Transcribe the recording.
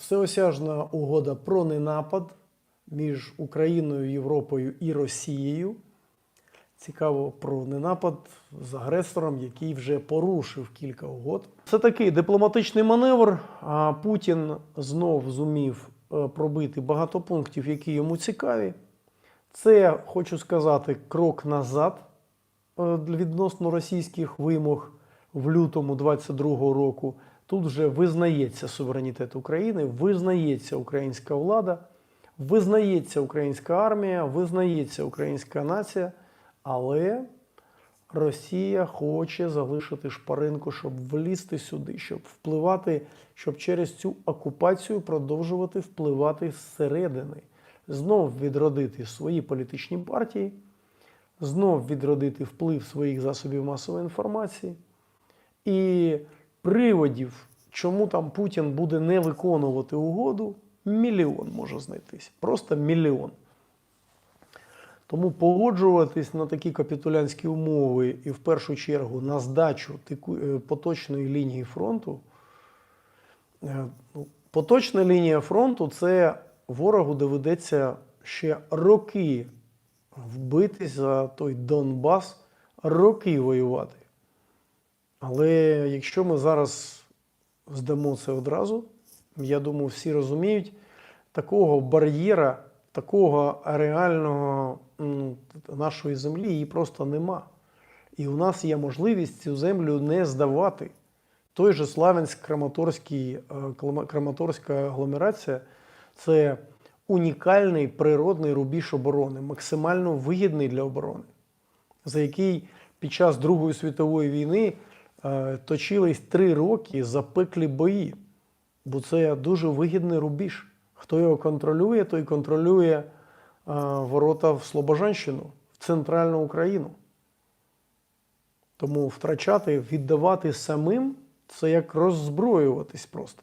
всеосяжна угода про ненапад між Україною, Європою і Росією. Цікаво про ненапад з агресором, який вже порушив кілька угод. Це такий дипломатичний маневр. А Путін знов зумів е, пробити багато пунктів, які йому цікаві. Це, хочу сказати, крок назад е, відносно російських вимог в лютому 22-го року. Тут вже визнається суверенітет України, визнається українська влада, визнається українська армія, визнається українська нація, але Росія хоче залишити шпаринку, щоб влізти сюди, щоб впливати, щоб через цю окупацію продовжувати впливати зсередини, знов відродити свої політичні партії, знов відродити вплив своїх засобів масової інформації. І приводів, чому там Путін буде не виконувати угоду, мільйон може знайтись. Просто мільйон. Тому погоджуватись на такі капітулянські умови і в першу чергу на здачу е, поточної лінії фронту. е, ну, Поточна лінія фронту це ворогу доведеться ще роки вбитись за той Донбас, роки воювати. Але якщо ми зараз здамо це одразу, я думаю, всі розуміють, такого бар'єра, такого реального нашої землі її просто нема. І у нас є можливість цю землю не здавати. Той же Славянськ е, Краматорська агломерація це унікальний природний рубіж оборони, максимально вигідний для оборони за який під час Другої світової війни точились три роки запеклі бої. Бо це дуже вигідний рубіж. Хто його контролює, той контролює е, ворота в Слобожанщину, в центральну Україну. Тому втрачати, віддавати самим це як роззброюватись просто.